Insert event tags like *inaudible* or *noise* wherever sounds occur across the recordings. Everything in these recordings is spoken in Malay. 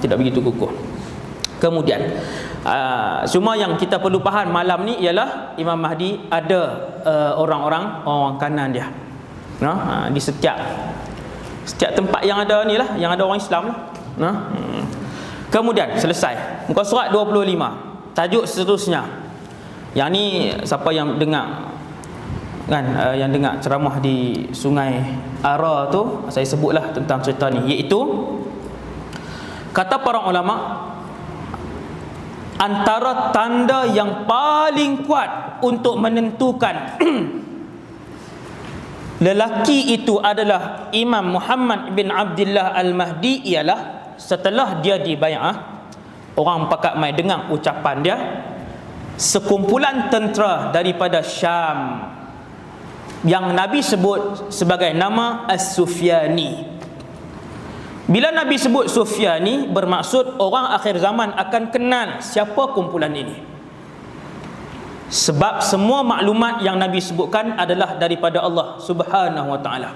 tidak begitu kukuh kemudian uh, semua yang kita perlu faham malam ni ialah Imam Mahdi ada uh, orang-orang orang kanan dia no? uh, di setiap setiap tempat yang ada ni lah yang ada orang Islam lah no? hmm. kemudian selesai muka surat 25 tajuk seterusnya yang ni siapa yang dengar kan uh, yang dengar ceramah di sungai Ara tu saya sebutlah tentang cerita ni iaitu Kata para ulama antara tanda yang paling kuat untuk menentukan *clears throat* lelaki itu adalah Imam Muhammad bin Abdullah Al-Mahdi ialah setelah dia dibayar orang pakat mai dengar ucapan dia sekumpulan tentera daripada Syam yang Nabi sebut sebagai nama As-Sufyani bila Nabi sebut Sufyan ni bermaksud orang akhir zaman akan kenal siapa kumpulan ini. Sebab semua maklumat yang Nabi sebutkan adalah daripada Allah Subhanahu wa taala.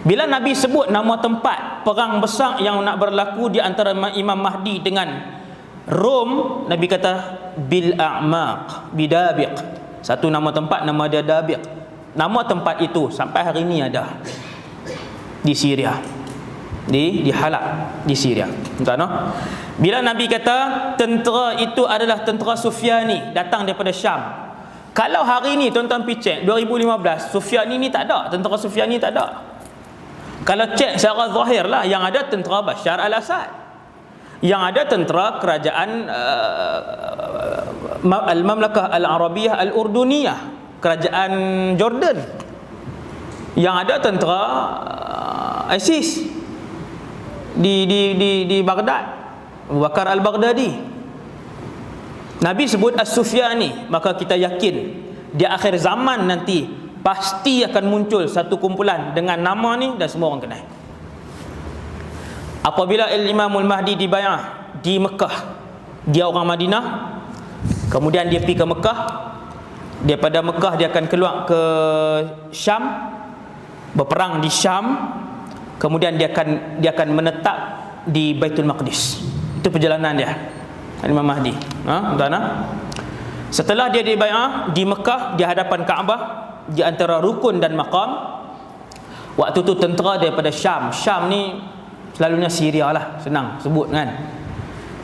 Bila Nabi sebut nama tempat perang besar yang nak berlaku di antara Imam Mahdi dengan Rom, Nabi kata bil a'maq, bidabiq. Satu nama tempat nama dia Dabiq. Nama tempat itu sampai hari ini ada di Syria di di Halab di Syria. Tuan Bila Nabi kata tentera itu adalah tentera Sufyani datang daripada Syam. Kalau hari ini tuan-tuan pergi cek 2015 Sufyani ni tak ada, tentera Sufyani tak ada. Kalau cek secara zahir lah yang ada tentera Bashar al-Assad. Yang ada tentera kerajaan uh, Al-Mamlakah Al-Arabiyah Al-Urduniyah, kerajaan Jordan. Yang ada tentera uh, ISIS di di di di Baghdad. Abu Bakar Al-Baghdadi. Nabi sebut As-Sufyani maka kita yakin di akhir zaman nanti pasti akan muncul satu kumpulan dengan nama ni dan semua orang kenal. Apabila Imamul Mahdi dibayar di Mekah dia orang Madinah kemudian dia pergi ke Mekah daripada Mekah dia akan keluar ke Syam berperang di Syam kemudian dia akan dia akan menetap di Baitul Maqdis. Itu perjalanan dia Imam Mahdi. Ha tuan setelah dia dibayar di Mekah di hadapan Kaabah di antara rukun dan maqam waktu tu tentera daripada Syam. Syam ni selalunya Syria lah senang sebut kan.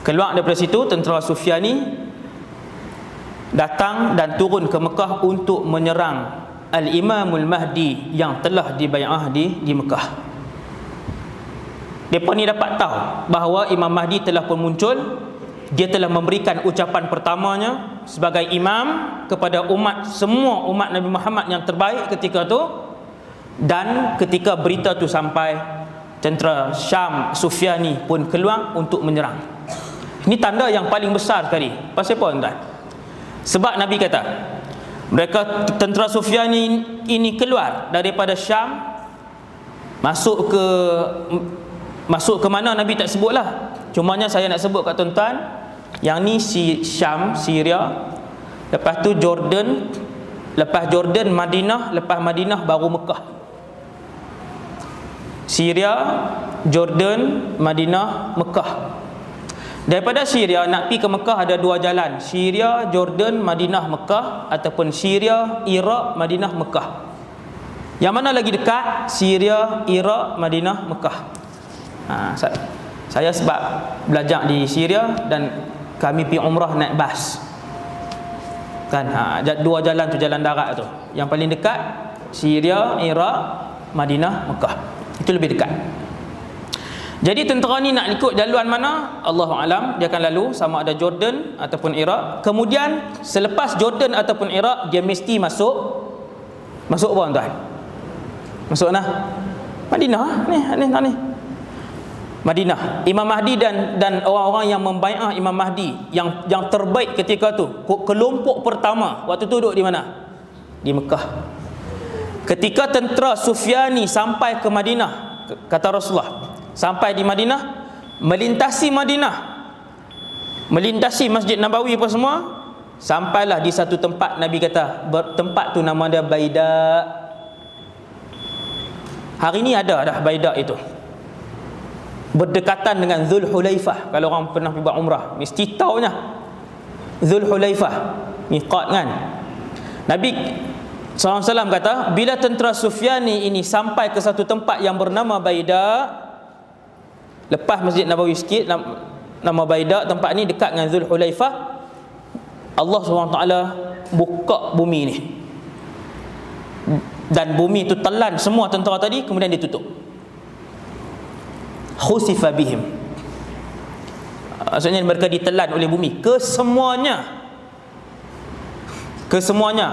Keluar daripada situ tentera Sufyani datang dan turun ke Mekah untuk menyerang Al-Imamul Mahdi yang telah dibayar di di Mekah mereka ni dapat tahu bahawa Imam Mahdi telah pun muncul. Dia telah memberikan ucapan pertamanya sebagai imam kepada umat semua umat Nabi Muhammad yang terbaik ketika itu dan ketika berita itu sampai tentera Syam Sufyani pun keluar untuk menyerang. Ini tanda yang paling besar sekali. Pasal apa tuan? Sebab Nabi kata mereka tentera Sufyani ini keluar daripada Syam masuk ke Masuk ke mana Nabi tak sebutlah. Cumanya saya nak sebut kat tuan-tuan, yang ni si Syam, Syria, lepas tu Jordan, lepas Jordan Madinah, lepas Madinah baru Mekah. Syria, Jordan, Madinah, Mekah. Daripada Syria nak pergi ke Mekah ada dua jalan. Syria, Jordan, Madinah, Mekah ataupun Syria, Iraq, Madinah, Mekah. Yang mana lagi dekat? Syria, Iraq, Madinah, Mekah ha, saya sebab belajar di Syria dan kami pergi umrah naik bas. Kan? Ha, dua jalan tu jalan darat tu. Yang paling dekat Syria, Iraq, Madinah, Mekah. Itu lebih dekat. Jadi tentera ni nak ikut jaluan mana? Allah alam dia akan lalu sama ada Jordan ataupun Iraq. Kemudian selepas Jordan ataupun Iraq dia mesti masuk. Masuk apa tuan? Masuk nah Madinah ni ni ni Madinah. Imam Mahdi dan dan orang-orang yang membaiat Imam Mahdi yang yang terbaik ketika tu, kelompok pertama waktu tu duduk di mana? Di Mekah. Ketika tentera Sufyani sampai ke Madinah, kata Rasulullah, sampai di Madinah, melintasi Madinah, melintasi Masjid Nabawi apa semua, sampailah di satu tempat Nabi kata, tempat tu nama dia Baida. Hari ini ada dah Baida itu berdekatan dengan Zul Hulaifah kalau orang pernah pergi buat umrah mesti taunya Zul Hulaifah miqat kan? Nabi SAW kata bila tentera Sufyani ini sampai ke satu tempat yang bernama Baida lepas Masjid Nabawi sikit nama Baida tempat ni dekat dengan Zul Hulaifah Allah SWT buka bumi ni. Dan bumi itu telan semua tentera tadi kemudian ditutup khusifa bihim. Maksudnya mereka ditelan oleh bumi. Kesemuanya. Kesemuanya.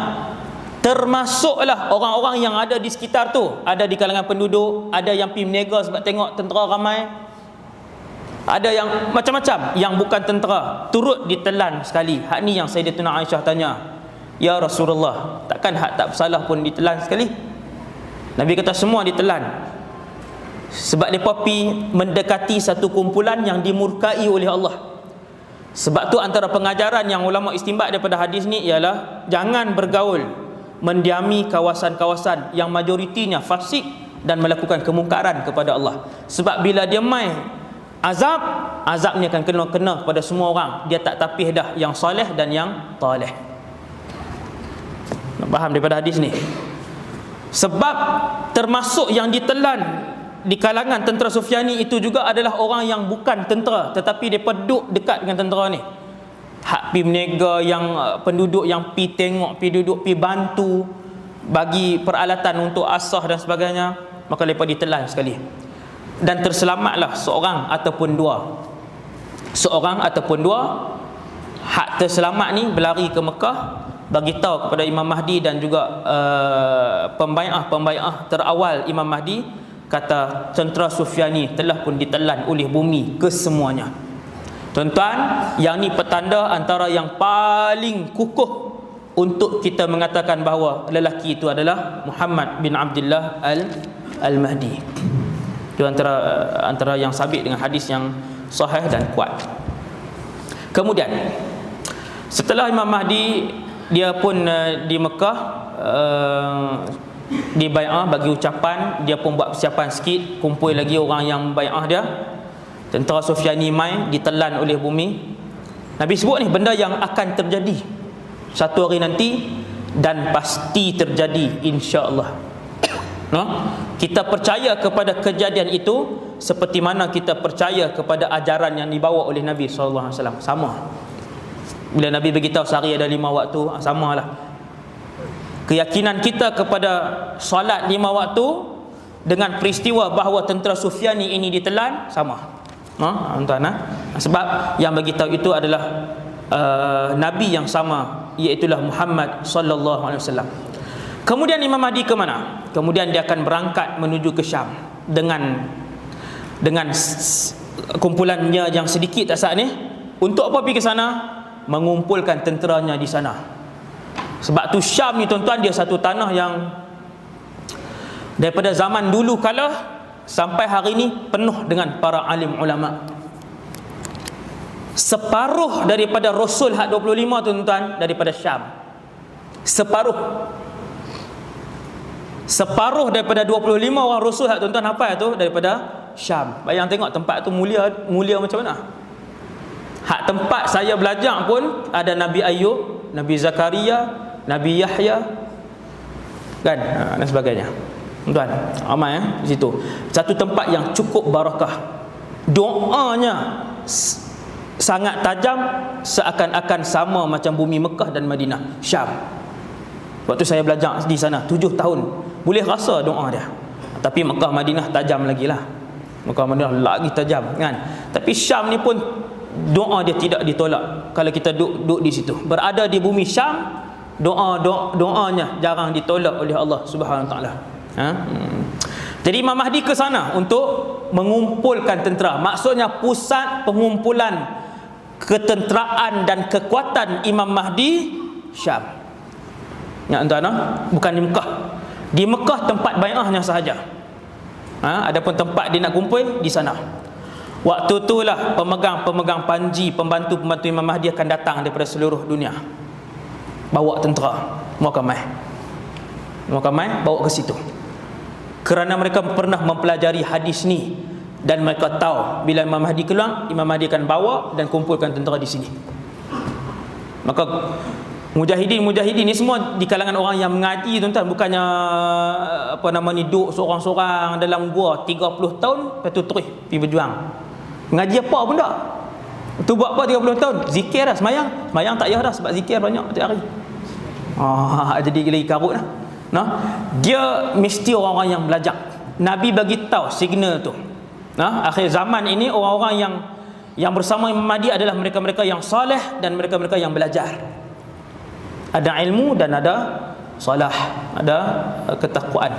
Termasuklah orang-orang yang ada di sekitar tu. Ada di kalangan penduduk ada yang pergi meniaga sebab tengok tentera ramai. Ada yang macam-macam yang bukan tentera. Turut ditelan sekali. Hak ni yang Sayyidatuna Aisyah tanya. Ya Rasulullah takkan hak tak bersalah pun ditelan sekali? Nabi kata semua ditelan sebab mereka pergi mendekati satu kumpulan yang dimurkai oleh Allah. Sebab tu antara pengajaran yang ulama istimbat daripada hadis ni ialah jangan bergaul mendiami kawasan-kawasan yang majoritinya fasik dan melakukan kemungkaran kepada Allah. Sebab bila dia mai azab azab ni akan kena-kena kepada semua orang. Dia tak tapih dah yang soleh dan yang taleh. Nak faham daripada hadis ni? Sebab termasuk yang ditelan di kalangan tentera Sufyani itu juga adalah orang yang bukan tentera tetapi dia duduk dekat dengan tentera ni. Hak pi menega yang uh, penduduk yang pi tengok pi duduk pi bantu bagi peralatan untuk asah dan sebagainya maka mereka ditelan sekali. Dan terselamatlah seorang ataupun dua. Seorang ataupun dua hak terselamat ni berlari ke Mekah bagi tahu kepada Imam Mahdi dan juga uh, pembaiah-pembaiah terawal Imam Mahdi kata tentera Sufyani telah pun ditelan oleh bumi kesemuanya. Tuan-tuan, yang ni petanda antara yang paling kukuh untuk kita mengatakan bahawa lelaki itu adalah Muhammad bin Abdullah Al Al-Mahdi. Itu antara antara yang sabit dengan hadis yang sahih dan kuat. Kemudian setelah Imam Mahdi dia pun uh, di Mekah uh, di bai'ah bagi ucapan dia pun buat persiapan sikit kumpul lagi orang yang bai'ah dia. Tentera Sufyani mai ditelan oleh bumi. Nabi sebut ni benda yang akan terjadi satu hari nanti dan pasti terjadi insya-Allah. No? kita percaya kepada kejadian itu seperti mana kita percaya kepada ajaran yang dibawa oleh Nabi wasallam. Sama. Bila Nabi beritahu sehari ada lima waktu ah, samalah keyakinan kita kepada solat lima waktu dengan peristiwa bahawa tentera Sufyani ini ditelan sama. Ha, tuan ha? Sebab yang bagi tahu itu adalah uh, nabi yang sama iaitu Muhammad sallallahu alaihi wasallam. Kemudian Imam Mahdi ke mana? Kemudian dia akan berangkat menuju ke Syam dengan dengan kumpulannya yang sedikit saat ni untuk apa pergi ke sana? Mengumpulkan tenteranya di sana sebab tu Syam ni tuan-tuan dia satu tanah yang daripada zaman dulu kala sampai hari ini penuh dengan para alim ulama. Separuh daripada Rasul hak 25 tuan-tuan daripada Syam. Separuh. Separuh daripada 25 orang Rasul hak tuan-tuan apa itu daripada Syam. Bayang tengok tempat tu mulia mulia macam mana. Hak tempat saya belajar pun ada Nabi Ayub, Nabi Zakaria, Nabi Yahya kan? Ha, dan sebagainya. Tuan amal ya di situ. Satu tempat yang cukup barakah. Doanya sangat tajam seakan-akan sama macam bumi Mekah dan Madinah. Syam. Waktu saya belajar di sana tujuh tahun boleh rasa doa dia. Tapi Mekah Madinah tajam lagi lah. Mekah Madinah lagi tajam kan? Tapi Syam ni pun doa dia tidak ditolak kalau kita duduk, duduk di situ. Berada di bumi Syam doa, doa doanya jarang ditolak oleh Allah Subhanahu taala. Ha? Hmm. Jadi Imam Mahdi ke sana untuk mengumpulkan tentera. Maksudnya pusat pengumpulan ketenteraan dan kekuatan Imam Mahdi Syam. Ya tuan ha? bukan di Mekah. Di Mekah tempat bai'ahnya sahaja. Ha, adapun tempat dia nak kumpul di sana. Waktu itulah pemegang-pemegang panji, pembantu-pembantu Imam Mahdi akan datang daripada seluruh dunia bawa tentera muakamai muakamai bawa ke situ kerana mereka pernah mempelajari hadis ni dan mereka tahu bila Imam Mahdi keluar Imam Mahdi akan bawa dan kumpulkan tentera di sini maka Mujahidin-mujahidin ni semua di kalangan orang yang mengaji tuan-tuan bukannya apa nama ni duduk seorang-seorang dalam gua 30 tahun lepas tu terus pergi berjuang. Mengaji apa pun tak. Tu buat apa 30 tahun? Zikir dah semayang. Semayang tak payah dah sebab zikir banyak setiap hari. Ah *laughs* jadi lagi karut lah. Nah, dia mesti orang-orang yang belajar. Nabi bagi tahu signal tu. Nah, akhir zaman ini orang-orang yang yang bersama Imam Mahdi adalah mereka-mereka yang soleh dan mereka-mereka yang belajar ada ilmu dan ada salah ada uh, ketakwaan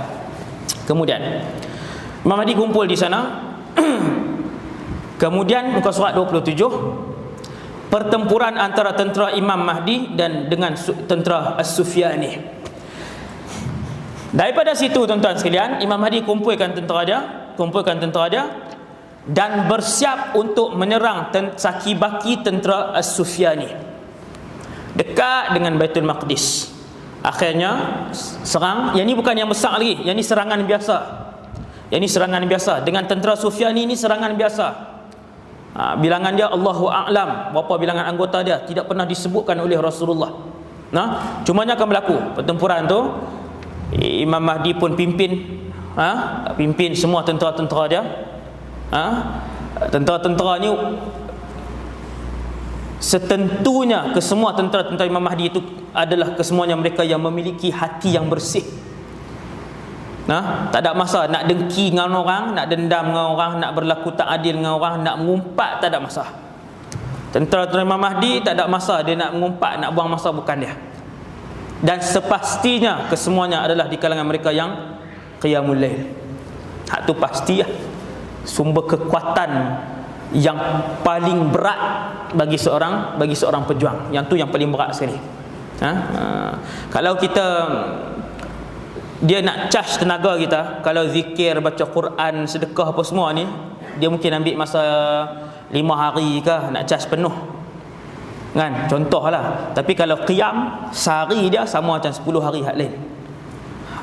kemudian Imam Mahdi kumpul di sana *clears throat* kemudian muka surat 27 pertempuran antara tentera Imam Mahdi dan dengan tentera As-Sufyani. Daripada situ tuan-tuan sekalian Imam Mahdi kumpulkan tentera dia kumpulkan tentera dia dan bersiap untuk menyerang saki baki tentera As-Sufyani. Dekat dengan Baitul Maqdis. Akhirnya serang. Yang ni bukan yang besar lagi. Yang ni serangan biasa. Yang ni serangan biasa. Dengan tentera Sufyan ini serangan biasa ha, bilangan dia Allahu a'lam. Berapa bilangan anggota dia? Tidak pernah disebutkan oleh Rasulullah. Nah cumanya akan berlaku. Pertempuran tu Imam Mahdi pun pimpin. Ha, pimpin semua tentera-tentera dia. Ha, tentera-tentera ni setentunya kesemua tentera-tentera Imam Mahdi itu adalah kesemuanya mereka yang memiliki hati yang bersih Nah, tak ada masa nak dengki dengan orang, nak dendam dengan orang, nak berlaku tak adil dengan orang, nak mengumpat tak ada masa. Tentera-tentera Imam Mahdi tak ada masa dia nak mengumpat, nak buang masa bukan dia. Dan sepastinya kesemuanya adalah di kalangan mereka yang qiyamul lail. Hak tu pastilah. Sumber kekuatan yang paling berat bagi seorang bagi seorang pejuang yang tu yang paling berat sekali ha? ha. kalau kita dia nak charge tenaga kita. Kalau zikir baca Quran sedekah apa semua ni dia mungkin ambil masa lima hari ke nak charge penuh. Kan? Contohlah. Tapi kalau qiyam sehari dia sama macam 10 hari hak lain.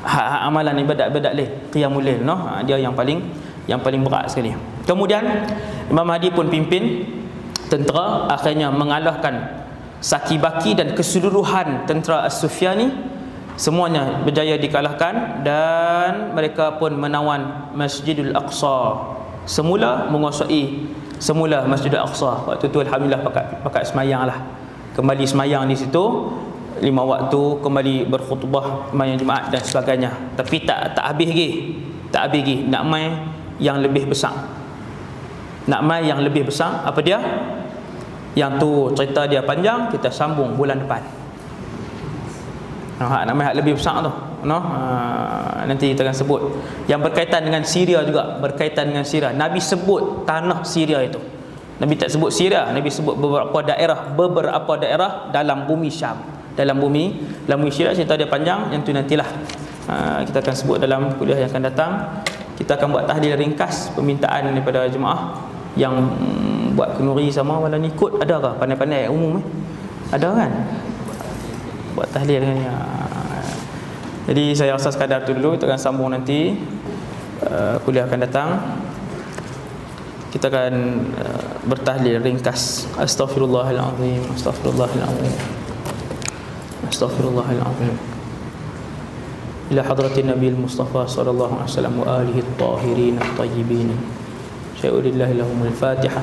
Hak, amalan ibadat-ibadat lain. Qiyamul lail no ha, dia yang paling yang paling berat sekali. Kemudian Imam Mahdi pun pimpin tentera. Akhirnya mengalahkan Saki Baki dan keseluruhan tentera As-Sufyani semuanya berjaya dikalahkan dan mereka pun menawan Masjidul Aqsa. Semula menguasai semula Masjidul Aqsa. Waktu tu Alhamdulillah pakat, pakat semayang lah. Kembali semayang di situ. Lima waktu kembali berkhutbah semayang Jumaat dan sebagainya. Tapi tak tak habis lagi. Tak habis lagi. Nak main yang lebih besar. Nak mai yang lebih besar apa dia? Yang tu cerita dia panjang kita sambung bulan depan ha, nak mai lebih besar tu no? ha, nanti kita akan sebut. Yang berkaitan dengan Syria juga berkaitan dengan Syria. Nabi sebut tanah Syria itu. Nabi tak sebut Syria Nabi sebut beberapa daerah beberapa daerah dalam bumi Syam. Dalam bumi dalam bumi Syria cerita dia panjang yang tu nantilah. Ha, kita akan sebut dalam kuliah yang akan datang. Kita akan buat tahlil ringkas permintaan daripada jemaah yang buat kenuri sama wala ni ikut. Ada ke? Pandai-pandai umum eh? Ada kan buat tahlil dengan ya. jadi saya rasa sekadar tu dulu kita akan sambung nanti uh, kuliah akan datang kita akan uh, bertahlil ringkas astaghfirullahalazim astaghfirullahalazim astaghfirullahalazim إلى حضرة النبي المصطفى صلى الله عليه وسلم وآله الطاهرين الطيبين شيء لله لهم الفاتحة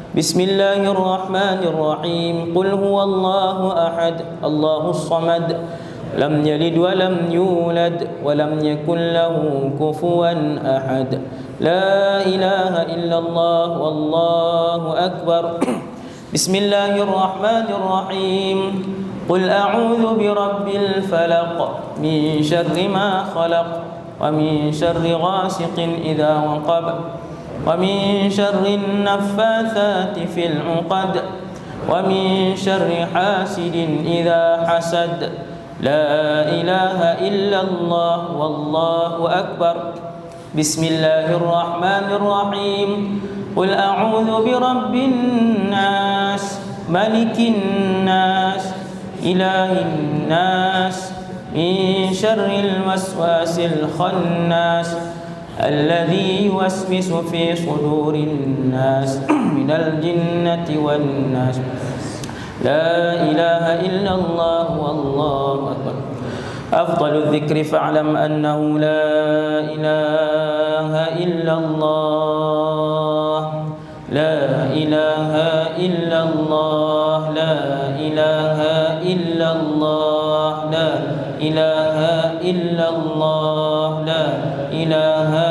بسم الله الرحمن الرحيم. قل هو الله أحد الله الصمد. لم يلد ولم يولد ولم يكن له كفوا أحد. لا إله إلا الله والله أكبر. بسم الله الرحمن الرحيم. قل أعوذ برب الفلق من شر ما خلق ومن شر غاسق إذا وقب. ومن شر النفاثات في العقد ومن شر حاسد إذا حسد. لا إله إلا الله والله أكبر. بسم الله الرحمن الرحيم. قل أعوذ برب الناس ملك الناس إله الناس من شر الوسواس الخناس. الذي يوسوس في صدور الناس *clears throat* من الجنة والناس. لا إله إلا الله والله أكبر. أفضل الذكر فاعلم أنه لا إله إلا الله. لا إله إلا الله. لا إله إلا الله. لا إله إلا الله. لا إله إلا الله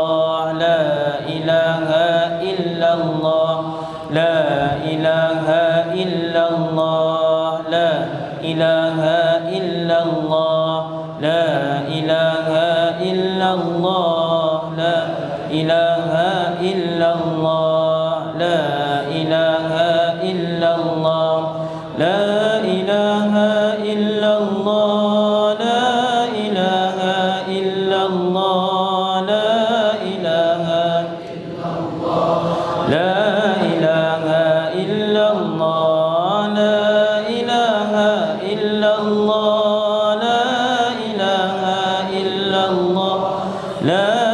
لا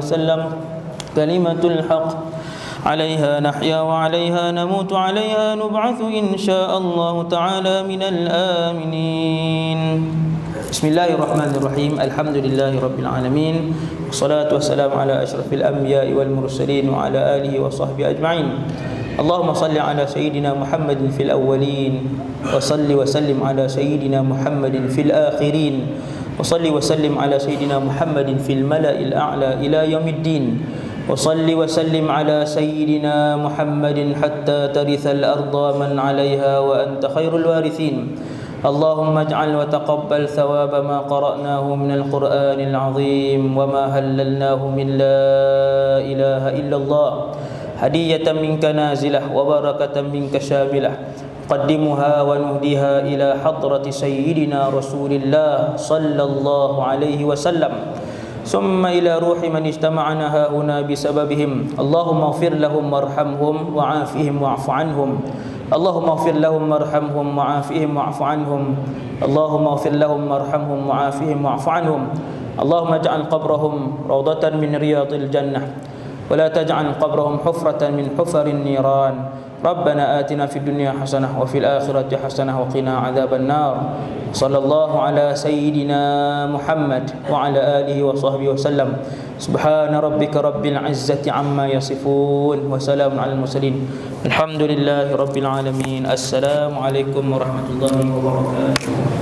وسلم. كلمة الحق. عليها نحيا وعليها نموت عليها نبعث إن شاء الله تعالى من الآمنين. بسم الله الرحمن الرحيم. الحمد لله رب العالمين. والصلاة والسلام على أشرف الأنبياء والمرسلين وعلى آله وصحبه أجمعين. اللهم صل على سيدنا محمد في الأولين وصل وسلم على سيدنا محمد في الآخرين. وصل وسلم على سيدنا محمد في الملأ الأعلى إلى يوم الدين وصل وسلم على سيدنا محمد حتى ترث الأرض من عليها وأنت خير الوارثين اللهم اجعل وتقبل ثواب ما قرأناه من القرآن العظيم وما هللناه من لا إله إلا الله هدية منك نازلة وبركة منك شاملة قدمها ونهديها إلى حضرة سيدنا رسول الله صلى الله عليه وسلم ثم إلى روح من اجتمعنا ها هنا بسببهم اللهم اغفر لهم وارحمهم وعافهم واعف عنهم اللهم اغفر لهم وارحمهم وعافهم واعف عنهم اللهم اغفر لهم وارحمهم وعافهم واعف عنهم اللهم اجعل قبرهم روضة من رياض الجنة ولا تجعل قبرهم حفرة من حفر النيران. ربنا آتنا في الدنيا حسنة وفي الآخرة حسنة وقنا عذاب النار. صلى الله على سيدنا محمد وعلى آله وصحبه وسلم. سبحان ربك رب العزة عما يصفون وسلام على المرسلين. الحمد لله رب العالمين. السلام عليكم ورحمة الله وبركاته.